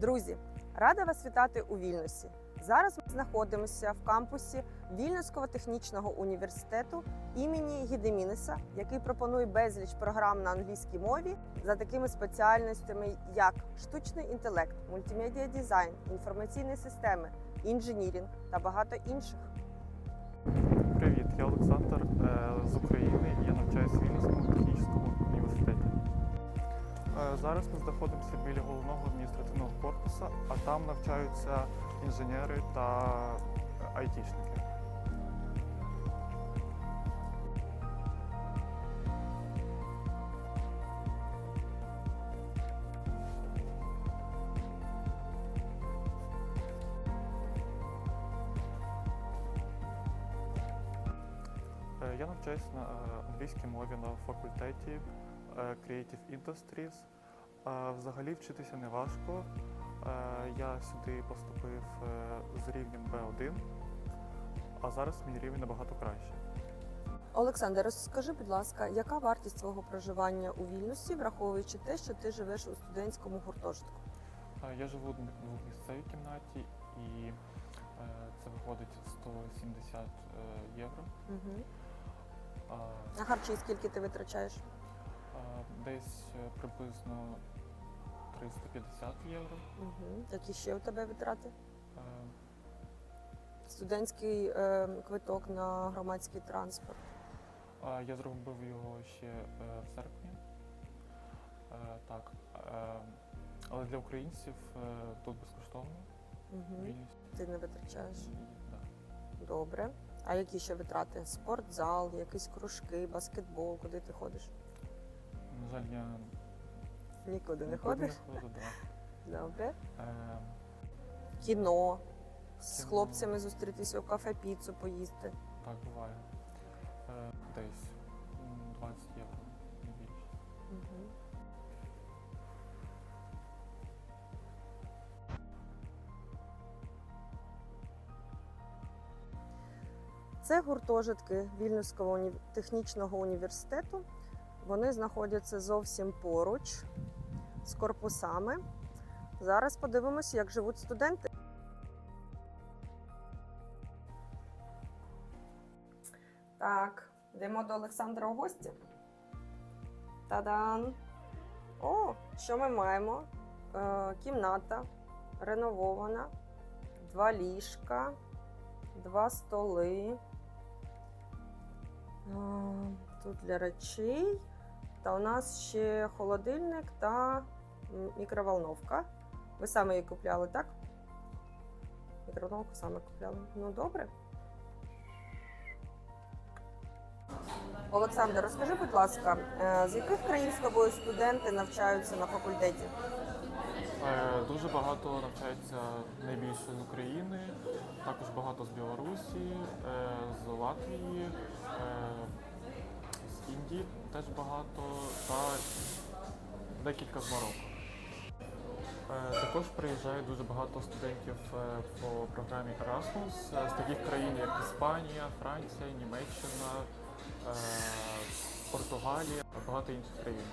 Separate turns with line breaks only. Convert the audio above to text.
Друзі, рада вас вітати у Вільнюсі. Зараз ми знаходимося в кампусі Вільнюського технічного університету імені Гідемінеса, який пропонує безліч програм на англійській мові за такими спеціальностями, як штучний інтелект, мультимедіа дизайн, інформаційні системи, інженірінг та багато інших.
Привіт, я Олександр е, з України. Я навчаюся в. Е, Зараз ми знаходимося біля головного адміністративного корпусу, а там навчаються інженери та е, айтішники. Е, Я навчаюся на е, англійській мові на факультеті Creative Industries. Взагалі вчитися не важко. Е, Я сюди поступив е, з рівнем B1, а зараз мій рівень набагато краще.
Олександр, розкажи, будь ласка, яка вартість твого проживання у Вільнюсі, враховуючи те, що ти живеш у студентському гуртожитку?
Е, Я живу в двохмісцевій кімнаті і це виходить 170 е, євро.
Угу.
А,
А харчі скільки ти витрачаєш?
Десь приблизно 350 євро.
Угу. Які ще у тебе витрати?
Е,
Студентський е, квиток на громадський транспорт.
А, Я зробив його ще е, в серпні. Е, Так. Е, Але для українців е, тут безкоштовно.
Угу.
Вільність.
Ти не витрачаєш.
Да.
Добре. А які ще витрати? Спортзал, якісь кружки, баскетбол, куди ти ходиш?
На жаль, я
Нікуди не
нікуди
ходиш?
Не ходжу, да.
Добре.
Е,
Кіно. З
Кіно.
хлопцями зустрітися у кафе піцу поїсти.
Так буває. Е, Десь м, 20 євро, не більше.
Це гуртожитки Вільнюського уні... технічного університету. Вони знаходяться зовсім поруч з корпусами. Зараз подивимося, як живуть студенти. Так, йдемо до Олександра у гості. Та-дан! О, що ми маємо? Е, кімната реновована, два ліжка, два столи. Е, тут для речей. Та у нас ще холодильник та мікроволновка. Ви саме її купляли, так? Мікроволновку саме купляли. Ну, добре. Олександр, розкажи, будь ласка, е, з яких країн з тобою студенти навчаються на факультеті?
Е, Дуже багато навчається найбільше з України, також багато з Білорусі, е, з Латвії, Індії теж багато та декілька з Марокко. Е, Також приїжджає дуже багато студентів е, по програмі Erasmus е, з таких країн, як Іспанія, Франція, Німеччина, Португалія та багато інших країн.